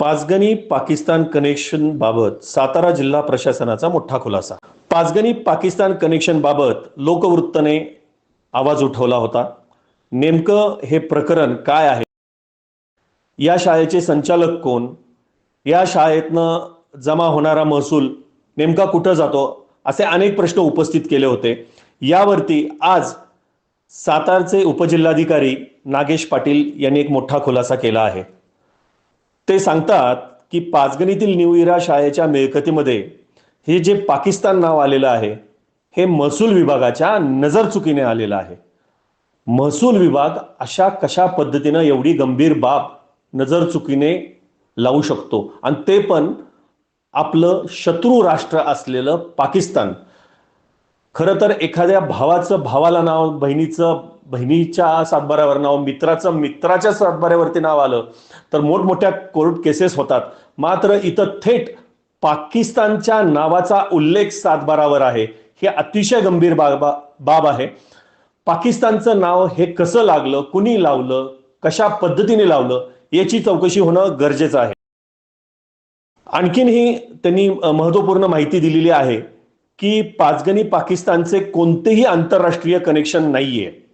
Panchgani Pakistan connection बाबत सातारा जिल्हा प्रशासनाचा मोठा खुलासा. पाचगणी पाकिस्तान कनेक्शन बाबत लोकवृत्तने आवाज उठवला होता. नेमकं हे प्रकरण काय आहे? या शाळेचे संचालक कोण? या शाळेतनं जमा होणारा महसूल नेमका कुठं जातो? असे अनेक प्रश्न उपस्थित केले होते. यावरती आज सातारचे उपजिल्हाधिकारी नागेश पाटील यांनी एक मोठा खुलासा केला आहे. ते सांगतात की पाचगणीतील न्यू इरा शाळेच्या मिळकतीमध्ये हे जे पाकिस्तान नाव आलेलं आहे हे महसूल विभागाच्या नजरचुकीने आलेलं आहे. महसूल विभाग अशा कशा पद्धतीनं एवढी गंभीर बाब नजरचुकीने लावू शकतो? आणि ते पण आपलं शत्रू राष्ट्र असलेलं पाकिस्तान. खरं तर एखाद्या भावाचं भावाला नाव बहिणीचं बहिणीच्या सातबाऱ्यावर नाव मित्राचं मित्राच्या सातबाऱ्यावरती नाव आलं तर मोठमोठ्या कोर्ट केसेस होतात. मात्र इथं थेट पाकिस्तानच्या नावाचा उल्लेख सातबारावर आहे. हे अतिशय गंभीर बाब बाब आहे. पाकिस्तानचं नाव हे कसं लागलं कुणी लावलं कशा पद्धतीने लावलं याची चौकशी होणं गरजेचं आहे. आणखीनही त्यांनी महत्त्वपूर्ण माहिती दिलेली आहे की पाचगणी पाकिस्तानचे कोणतेही आंतरराष्ट्रीय कनेक्शन नाहीये.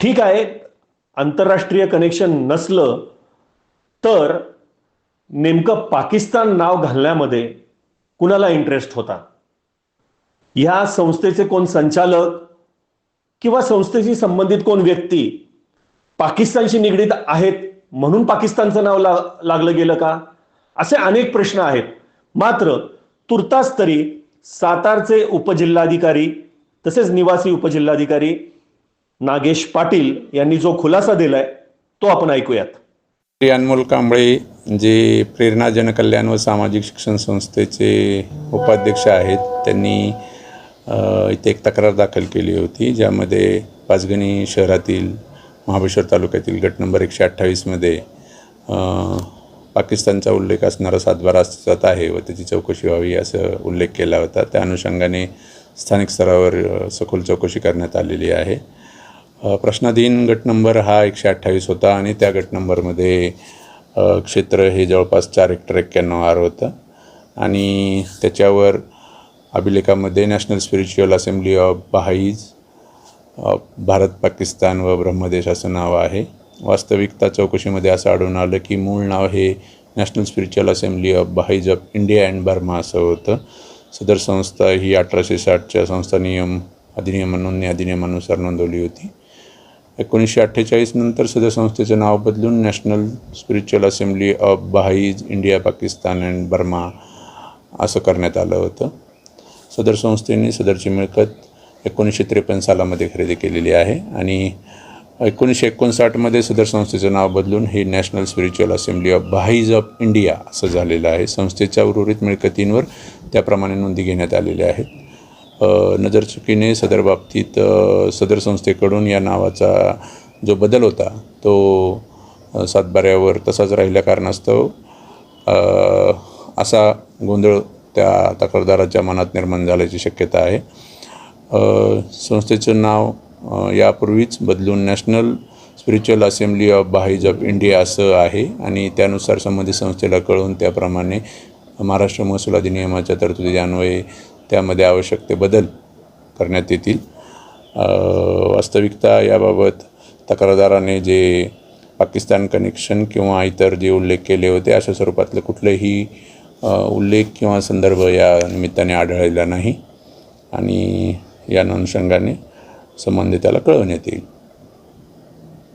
ठीक आहे आंतरराष्ट्रीय कनेक्शन नसलं तर नेमकं पाकिस्तान नाव घालण्यामध्ये कुणाला इंटरेस्ट होता? ह्या संस्थेचे कोण संचालक किंवा संस्थेशी संबंधित कोण व्यक्ती पाकिस्तानशी निगडीत आहेत म्हणून पाकिस्तानचं नाव ला लागलं गेलं का? असे अनेक प्रश्न आहेत. मात्र तुर्तास तरी सातारचे उपजिल्हाधिकारी तसेच निवासी उपजिल्हाधिकारी नागेश पाटील यांनी जो खुलासा दिलाय तो आपण ऐकूयात. श्री अनमोल कांबळे जे प्रेरणा जनकल्याण व सामाजिक शिक्षण संस्थेचे उपाध्यक्ष आहेत त्यांनी इथे एक तक्रार दाखल केली होती ज्यामध्ये पाचगणी शहरातील महाबळेश्वर तालुक्यातील गट नंबर एकशे अठ्ठावीसमध्ये पाकिस्तानचा उल्लेख असणारा सातबारा अस्तित्वात आहे व त्याची चौकशी व्हावी असं उल्लेख केला होता. त्या अनुषंगाने स्थानिक स्तरावर सखोल चौकशी करण्यात आलेली आहे. प्रश्नाधीन गट नंबर हा एकशे अठ्ठावीस होता आणि त्या गट नंबरमध्ये क्षेत्र हे जवळपास चार हेक्टर एक्क्याण्णव आर होतं. आणि त्याच्यावर अभिलेखामध्ये National Spiritual Assembly of Baha'is Bharat Pakistan व ब्रह्मदेश असं नाव आहे. वास्तविकता चौकशीमध्ये असं आढळून आलं की मूळ नाव हे National Spiritual Assembly of Baha'is of India and Burma असं होतं. सदर संस्था ही अठराशे साठच्या संस्था नियम अधिनियम नोंदणी अधिनियमानुसार नोंदवली होती. एकोणीसशे अठ्ठेचाळीस नंतर सदर संस्थेचं नाव बदलून National Spiritual Assembly of Baha'is India Pakistan and Burma असं करण्यात आलं होतं. सदर संस्थेने सदरची मिळकत एकोणीसशे त्रेपन्न सालामध्ये खरेदी केलेली आहे आणि एकोणीसशे एकोणसाठमध्ये सदर संस्थेचं नाव बदलून हे National Spiritual Assembly of Baha'is of India असं झालेलं आहे. संस्थेच्या उर्वरित मिळकतींवर त्याप्रमाणे नोंदी घेण्यात आलेल्या आहेत. नजरचुकीने सदर बाबतीत सदर संस्थेकडून या नावाचा जो बदल होता तो सातबाऱ्यावर तसाच राहिल्या कारणास्तव असा गोंधळ त्या तक्रारदाराच्या मनात निर्माण झाल्याची शक्यता आहे. संस्थेचं नाव यापूर्वीच बदलून National Spiritual Assembly of Baha'is of India असं आहे आणि त्यानुसार संबंधित संस्थेला कळवून त्याप्रमाणे महाराष्ट्र महसूल अधिनियमाच्या तरतुदी अन्वये त्यामध्ये आवश्यक ते बदल करण्यात येतील. वास्तविकता याबाबत तक्रारदाराने जे पाकिस्तान कनेक्शन किंवा इतर जे उल्लेख केले होते अशा स्वरूपातलं कुठलेही उल्लेख किंवा संदर्भ या निमित्ताने आढळलेला नाही. आणि या अनुषंगाने संबंधिताला कळवण्यात येईल.